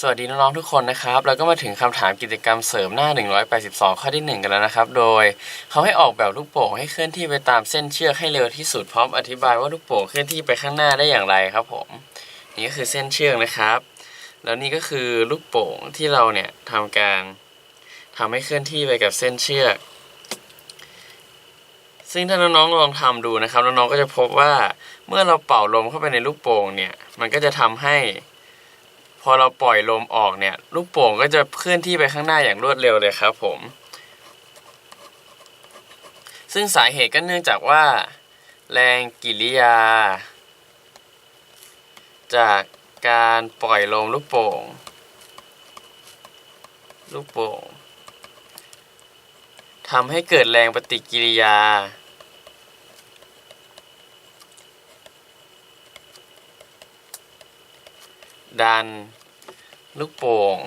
สวัสดีน้องๆทุกคนนะครับแล้วก็มาถึงคำถามกิจกรรมเสริมหน้า 182 ข้อที่ 1 กันแล้วนะครับ โดยเขาให้ออกแบบลูกโป่งให้เคลื่อนที่ไปตามเส้นเชือกให้เร็วที่สุดพร้อมอธิบายว่าลูกโป่งเคลื่อนที่ไปข้างหน้าได้อย่างไรครับผม นี่ก็คือเส้นเชือกนะครับ แล้วนี่ก็คือลูกโป่งที่เราเนี่ยทำการทำให้เคลื่อนที่ไปกับเส้นเชือก ซึ่งถ้าน้องๆลองทำดูนะครับน้องๆก็จะพบว่าเมื่อเราเป่าลมเข้าไปในลูกโป่งเนี่ยมันก็จะทำให้ พอเราปล่อยลมออกเนี่ยลูกโป่งก็จะเคลื่อนที่ไปข้างหน้าอย่างรวดเร็วเลยครับผม ซึ่งสาเหตุก็เนื่องจากว่า แรงกิริยา จากการปล่อยลมลูกโป่ง ลูกโป่งทำให้เกิดแรงปฏิกิริยา ดัน ลูกโป่ง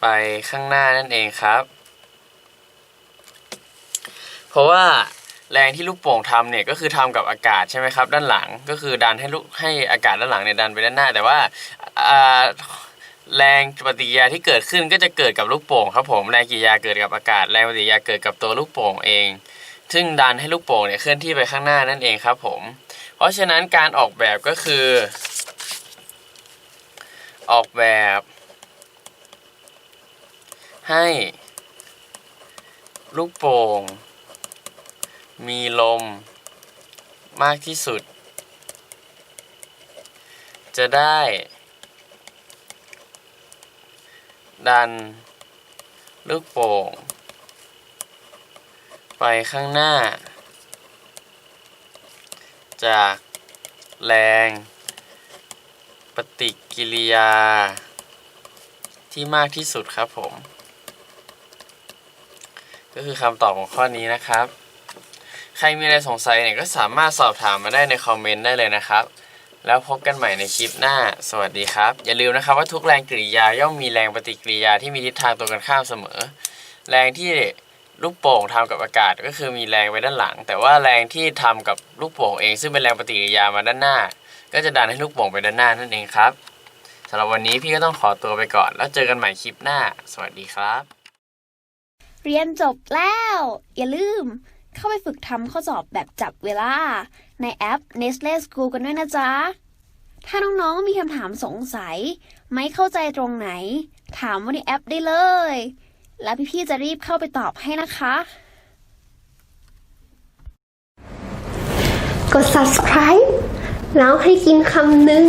ไปข้างหน้านั่นเองครับ เพราะว่าแรงที่ลูกโป่งทำเนี่ยก็คือทำกับอากาศใช่ไหมครับ ด้านหลังก็คือดันให้ลูกให้อากาศด้านหลังเนี่ยดันไปด้านหน้า แต่ว่าอ่าแรงปฏิกิริยาที่เกิดขึ้นก็จะเกิดกับลูกโป่งครับผมแรงกิริยาเกิดกับอากาศแรงปฏิกิริยาเกิดกับตัวลูกโป่งเอง ซึ่งดันให้ลูกโป่งเนี่ยเคลื่อนที่ไปข้างหน้านั่นเองครับผม เพราะฉะนั้นการออกแบบก็คือ ออกแบบ ให้ลูกโป่ง มีลมมากที่สุด จะได้ ดัน ลูกโป่ง ไปข้างหน้า จากแรง ฏิกิริยา ที่มากที่สุดครับผม ก็คือคำตอบของข้อนี้นะครับ ใครมีอะไรสงสัยเนี่ยก็สามารถสอบถามมาได้ในคอมเมนต์ได้เลยนะครับ แล้วพบกันใหม่ในคลิปหน้า สวัสดีครับ อย่าลืมนะครับว่าทุกแรงกริยาย่อมมีแรงปฏิกิริยาที่มีทิศทางตรงกันข้ามเสมอ แรงที่ลูกโป่งทำกับอากาศก็คือมีแรงไปด้านหลัง แต่ว่าแรงที่ทำกับลูกโป่งเองซึ่งเป็นแรงปฏิกิริยามาด้านหน้า ก็จะดันให้ลูกโป่งไปด้านหน้านั่นเองครับสำหรับวันนี้พี่ก็ต้องขอตัวไปก่อน แล้วเจอกันใหม่คลิปหน้า สวัสดีครับ เรียนจบแล้ว อย่าลืม เข้าไปฝึกทำข้อสอบแบบจับเวลา ในแอป Nestle School กันด้วยนะจ๊ะ ถ้าน้องๆมีคำถามสงสัย ไม่เข้าใจตรงไหน ถามว่าในแอปได้เลย แล้วพี่ๆจะรีบเข้าไปตอบให้นะคะ กด subscribe แล้วให้กินคำหนึ่ง